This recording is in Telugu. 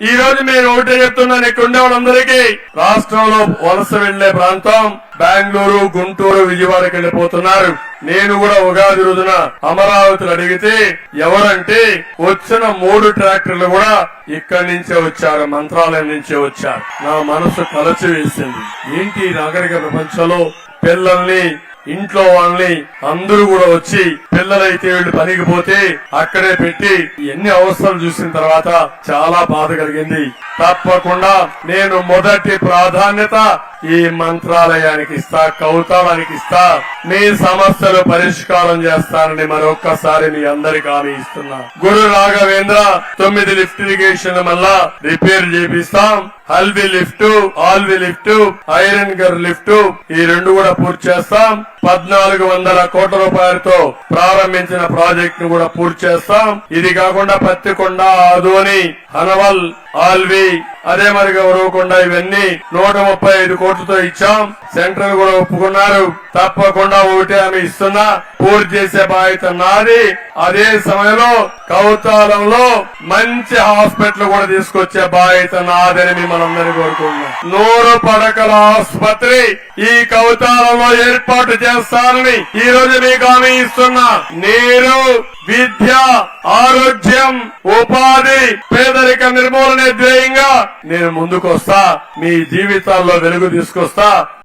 ఈ రోజు నేను ఒకటే చెప్తున్నాను ఇక్కడ ఉండే వాళ్ళందరికీ రాష్ట్రంలో వలస వెళ్ళే ప్రాంతం బెంగళూరు గుంటూరు విజయవాడకి వెళ్ళిపోతున్నారు. నేను కూడా ఉగాది రోజున అమరావతిని అడిగితే ఎవరంటే వచ్చిన మూడు ట్రాక్టర్లు కూడా ఇక్కడి నుంచే వచ్చారు మంత్రాలయం నుంచే వచ్చారు. నా మనసు కలచి వేసింది ఏంటి నాగరిక ప్రపంచంలో పిల్లల్ని ఇంట్లో వాళ్ళని అందరూ కూడా వచ్చి పిల్లలైతే వీళ్ళు పనికి పోతే అక్కడే పెట్టి ఎన్ని అవసరాలు చూసిన తర్వాత చాలా బాధ కలిగింది. తప్పకుండా నేను మొదటి ప్రాధాన్యత ఈ మంత్రాలయానికి ఇస్తా కౌతాళానికి ఇస్తా. మీ సమస్యలు పరిష్కారం చేస్తానని మరొక్కసారి మీ అందరికి హామీ ఇస్తున్నా. గురు రాఘవేంద్ర తొమ్మిది లిఫ్ట్ ఇరిగేషన్ మళ్ళా రిపేర్ చేపిస్తాం. హల్వి లిఫ్ట్ ఆల్వి లిఫ్ట్ ఐరన్ గర్ లిఫ్ట్ ఈ రెండు కూడా పూర్తి చేస్తాం. పద్నాలుగు వందల కోట్ల రూపాయలతో ప్రారంభించిన ప్రాజెక్ట్ను కూడా పూర్తి చేస్తాం. ఇది కాకుండా పత్తికొండ ఆదోని హనవల్ ఆల్వి అదే మరి గౌరవకుండా ఇవన్నీ నూట ముప్పై ఐదు కోట్లతో ఇచ్చాం. సెంట్రల్ కూడా ఒప్పుకున్నారు. తప్పకుండా ఒకటి ఆమె ఇస్తున్నా. పూర్తి చేసే బాధ్యత నాది. అదే సమయంలో కౌతాలంలో మంచి హాస్పిటల్ కూడా తీసుకొచ్చే బాధ్యత నాదని మిమ్మల్ని అందరినీ కోరుకుంటున్నాం. నూరు పడకల ఆసుపత్రి ఈ కౌతాలంలో ఏర్పాటు చేస్తానని ఈ రోజు మీకు హామీ ఇస్తున్నా. నీరు విద్య ఆరోగ్యం ఉపాధి పేదరిక నిర్మూలనే ధ్యేయంగా నేను ముందుకు వస్తా మీ జీవితాల్లో వెలుగు తీసుకొస్తా.